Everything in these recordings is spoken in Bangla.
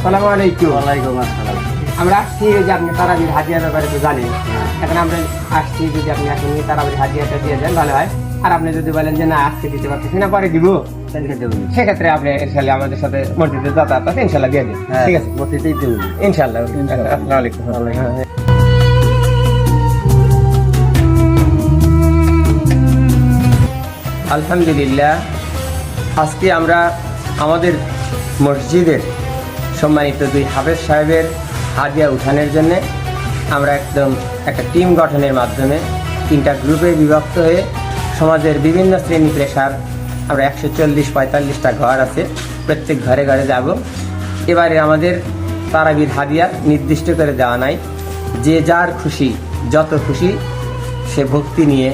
আসসালামু আলাইকুম। ওয়ালাইকুম আসসালাম। আমরা আসছি যে আপনি তারাবির হাজিয়ার ব্যাপারে তো জানেন। এখন আমরা আসছি যদি আপনি এখন তারাবির হাজিয়াটা দিয়ে দেন ভালো হয় আর আপনি যদি বলেন যে না আজকে দিতে পারতেছি না পরে দিব। সেক্ষেত্রে আপনি ইনশাল্লাহ আমাদের সাথে মসজিদে যাতায়াত আছে ইনশাল্লাহ দিয়ে দিন। হ্যাঁ ঠিক আছে? মসজিদেই দেবো ইনশাল্লাহ ইনশাআল্লাহ। আসসালামু আলাইকুম। হ্যাঁ। আলহামদুলিল্লাহ আজকে আমরা আমাদের মসজিদের সম্মানিত দুই হাফেজ সাহেবের হাদিয়া উঠানের জন্য আমরা একদম একটা টিম গঠনের মাধ্যমে তিনটা গ্রুপে বিভক্ত হয়ে সমাজের বিভিন্ন শ্রেণি পেশার আমরা একশো চল্লিশ, পঁয়তাল্লিশটা ঘর আছে, প্রত্যেক ঘরে ঘরে যাব। এবারে আমাদের তারাবির হাদিয়া নির্দিষ্ট করে দেওয়া নাই। যে যার খুশি, যত খুশি সে ভক্তি নিয়ে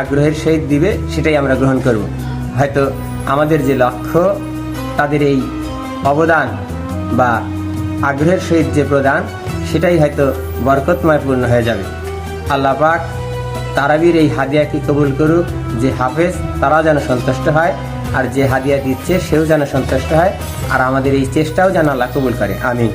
আগ্রহের সহিত দিবে, সেটাই আমরা গ্রহণ করব। হয়তো আমাদের যে লক্ষ্য, তাদের এই অবদান বা আগ্রহের সহিত যে প্রদান, সেটাই হয়তো বরকতময় পূর্ণ হয়ে যাবে। আল্লাহ পাক তারাবির এই হাদিয়াকে কবুল করুক, যে হাফেজ তারাও যেন সন্তুষ্ট হয়, আর যে হাদিয়া দিচ্ছে সেও যেন সন্তুষ্ট হয়, আর আমাদের এই চেষ্টাও যেন আল্লাহ কবুল করে। আমিন।